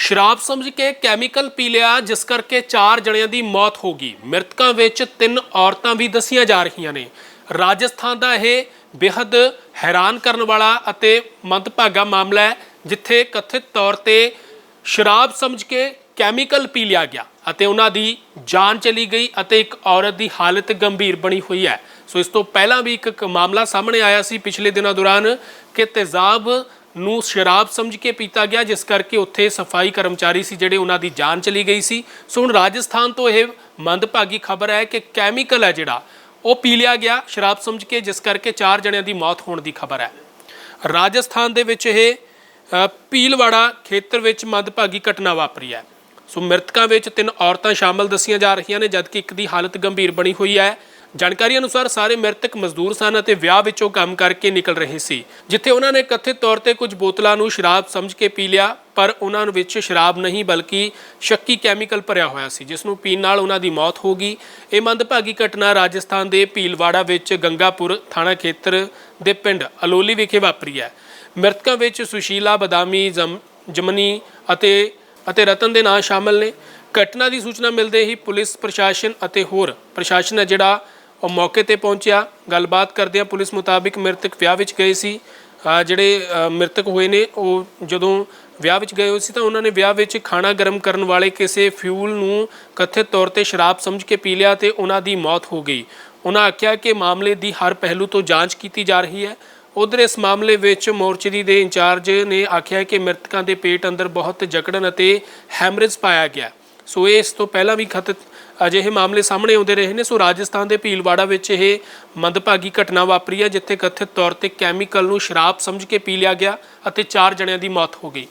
ਸ਼ਰਾਬ ਸਮਝ ਕੇ ਕੈਮੀਕਲ ਪੀ ਲਿਆ, ਜਿਸ ਕਰਕੇ ਚਾਰ ਜਣਿਆਂ ਦੀ ਮੌਤ ਹੋ ਗਈ। ਮ੍ਰਿਤਕਾਂ ਵਿੱਚ ਤਿੰਨ ਔਰਤਾਂ ਵੀ ਦੱਸੀਆਂ ਜਾ ਰਹੀਆਂ ਨੇ। ਰਾਜਸਥਾਨ ਦਾ ਇਹ ਬੇहद ਹੈਰਾਨ ਕਰਨ ਵਾਲਾ ਅਤੇ ਮੰਦਭਾਗਾ ਮਾਮਲਾ ਹੈ, ਜਿੱਥੇ ਕਥਿਤ ਤੌਰ ਤੇ ਸ਼ਰਾਬ ਸਮਝ ਕੇ ਕੈਮੀਕਲ ਪੀ ਲਿਆ ਗਿਆ ਅਤੇ ਉਹਨਾਂ ਦੀ ਜਾਨ ਚਲੀ ਗਈ ਅਤੇ ਇੱਕ ਔਰਤ ਦੀ ਹਾਲਤ ਗੰਭੀਰ ਬਣੀ ਹੋਈ ਹੈ। ਸੋ ਇਸ ਤੋਂ ਪਹਿਲਾਂ ਵੀ ਇੱਕ ਮਾਮਲਾ ਸਾਹਮਣੇ ਆਇਆ ਸੀ ਪਿਛਲੇ ਦਿਨਾਂ ਦੌਰਾਨ ਕਿ ਤੇਜ਼ਾਬ ਨੂੰ ਸ਼ਰਾਬ ਸਮਝ ਕੇ ਪੀਤਾ ਗਿਆ ਜਿਸ ਕਰਕੇ ਉੱਥੇ ਸਫ਼ਾਈ ਕਰਮਚਾਰੀ ਸੀ ਜਿਹੜੇ ਉਹਨਾਂ ਦੀ ਜਾਨ ਚਲੀ ਗਈ ਸੀ। ਸੋ ਹੁਣ ਰਾਜਸਥਾਨ ਤੋਂ ਇਹ ਮੰਦਭਾਗੀ ਖਬਰ ਹੈ ਕਿ ਕੈਮੀਕਲ ਹੈ ਜਿਹੜਾ ਉਹ ਪੀ ਲਿਆ ਗਿਆ ਸ਼ਰਾਬ ਸਮਝ ਕੇ ਜਿਸ ਕਰਕੇ ਚਾਰ ਜਣਿਆਂ ਦੀ ਮੌਤ ਹੋਣ ਦੀ ਖਬਰ ਹੈ। ਰਾਜਸਥਾਨ ਦੇ ਵਿੱਚ ਇਹ ਅ, ਪੀਲਵਾੜਾ ਖੇਤਰ ਵਿੱਚ ਮੰਦਭਾਗੀ ਘਟਨਾ ਵਾਪਰੀ ਹੈ। ਸੋ ਮ੍ਰਿਤਕਾਂ ਵਿੱਚ ਤਿੰਨ ਔਰਤਾਂ ਸ਼ਾਮਲ ਦੱਸੀਆਂ ਜਾ ਰਹੀਆਂ ਨੇ ਜਦਕਿ ਇੱਕ ਦੀ ਹਾਲਤ ਗੰਭੀਰ ਬਣੀ ਹੋਈ ਹੈ। ਜਾਣਕਾਰੀ ਅਨੁਸਾਰ ਸਾਰੇ ਮ੍ਰਿਤਕ ਮਜ਼ਦੂਰ ਸਨ ਅਤੇ ਵਿਆਹ ਵਿੱਚੋਂ ਕੰਮ ਕਰਕੇ ਨਿਕਲ ਰਹੇ ਸੀ, ਜਿੱਥੇ ਉਹਨਾਂ ਨੇ ਕਥਿਤ ਤੌਰ ਤੇ ਕੁਝ ਬੋਤਲਾਂ ਨੂੰ ਸ਼ਰਾਬ ਸਮਝ ਕੇ ਪੀ ਲਿਆ, ਪਰ ਉਹਨਾਂ ਵਿੱਚ ਸ਼ਰਾਬ ਨਹੀਂ ਬਲਕਿ ਸ਼ੱਕੀ ਕੈਮੀਕਲ ਭਰਿਆ ਹੋਇਆ ਸੀ, ਜਿਸ ਨੂੰ ਪੀਣ ਨਾਲ ਉਹਨਾਂ ਦੀ ਮੌਤ ਹੋ ਗਈ। ਇਹ ਮੰਦਭਾਗੀ ਘਟਨਾ ਰਾਜਸਥਾਨ ਦੇ ਭੀਲਵਾੜਾ ਵਿੱਚ ਗੰਗਾਪੁਰ ਥਾਣਾ ਖੇਤਰ ਦੇ ਪਿੰਡ ਅਲੋਲੀ ਵਿਖੇ ਵਾਪਰੀ ਹੈ। ਮ੍ਰਿਤਕਾਂ ਵਿੱਚ ਸੁਸ਼ੀਲਾ ਬਦਾਮੀ, ਜਮ- ਜਮਨੀ ਅਤੇ ਅਤੇ ਰਤਨ ਦੇ ਨਾਂ ਸ਼ਾਮਲ ਨੇ। ਘਟਨਾ ਦੀ ਸੂਚਨਾ ਮਿਲਦੇ ਹੀ ਪੁਲਿਸ, ਪ੍ਰਸ਼ਾਸਨ ਅਤੇ ਹੋਰ ਪ੍ਰਸ਼ਾਸਨ ਹੈ ਜਿਹੜਾ ਉਹ ਮੌਕੇ ਤੇ ਪਹੁੰਚਿਆ। ਗੱਲਬਾਤ ਕਰਦਿਆਂ ਪੁਲਿਸ ਮੁਤਾਬਿਕ ਮ੍ਰਿਤਕ ਵਿਆਹ ਵਿੱਚ ਗਏ ਸੀ। ਜਿਹੜੇ ਮ੍ਰਿਤਕ ਹੋਏ ਨੇ, ਉਹ ਜਦੋਂ ਵਿਆਹ ਵਿੱਚ ਗਏ ਹੋਏ ਸੀ ਤਾਂ ਉਹਨਾਂ ਨੇ ਵਿਆਹ ਵਿੱਚ ਖਾਣਾ ਗਰਮ ਕਰਨ ਵਾਲੇ ਕਿਸੇ ਫਿਊਲ ਨੂੰ ਕਥਿਤ ਤੌਰ ਤੇ ਸ਼ਰਾਬ ਸਮਝ ਕੇ ਪੀ ਲਿਆ ਤੇ ਉਹਨਾਂ ਦੀ ਮੌਤ ਹੋ ਗਈ। ਉਹਨਾਂ ਆਖਿਆ ਕਿ ਮਾਮਲੇ ਦੀ ਹਰ ਪਹਿਲੂ ਤੋਂ ਜਾਂਚ ਕੀਤੀ ਜਾ ਰਹੀ ਹੈ। ਉਧਰ ਇਸ ਮਾਮਲੇ ਵਿੱਚ ਮੋਰਚਰੀ ਦੇ ਇੰਚਾਰਜ ਨੇ ਆਖਿਆ ਕਿ ਮ੍ਰਿਤਕਾਂ ਦੇ ਪੇਟ ਅੰਦਰ ਬਹੁਤ ਜਕੜਨ ਅਤੇ ਹੈਮਰੇਜ ਪਾਇਆ ਗਿਆ। ਸੋ ਇਹ ਇਸ ਤੋਂ ਪਹਿਲਾਂ ਵੀ ਖਤ ਅਜਿਹੇ ਮਾਮਲੇ ਸਾਹਮਣੇ ਆਉਂਦੇ ਰਹੇ ਨੇ। ਸੋ ਰਾਜਸਥਾਨ ਦੇ ਭੀਲਵਾੜਾ ਵਿੱਚ ਇਹ ਮੰਦਭਾਗੀ ਘਟਨਾ ਵਾਪਰੀ ਹੈ, ਜਿੱਥੇ ਕਥਿਤ ਤੌਰ ਤੇ ਕੈਮੀਕਲ ਨੂੰ ਸ਼ਰਾਬ ਸਮਝ ਕੇ ਪੀ ਲਿਆ ਗਿਆ ਅਤੇ ਚਾਰ ਜਣਿਆਂ ਦੀ ਮੌਤ ਹੋ ਗਈ।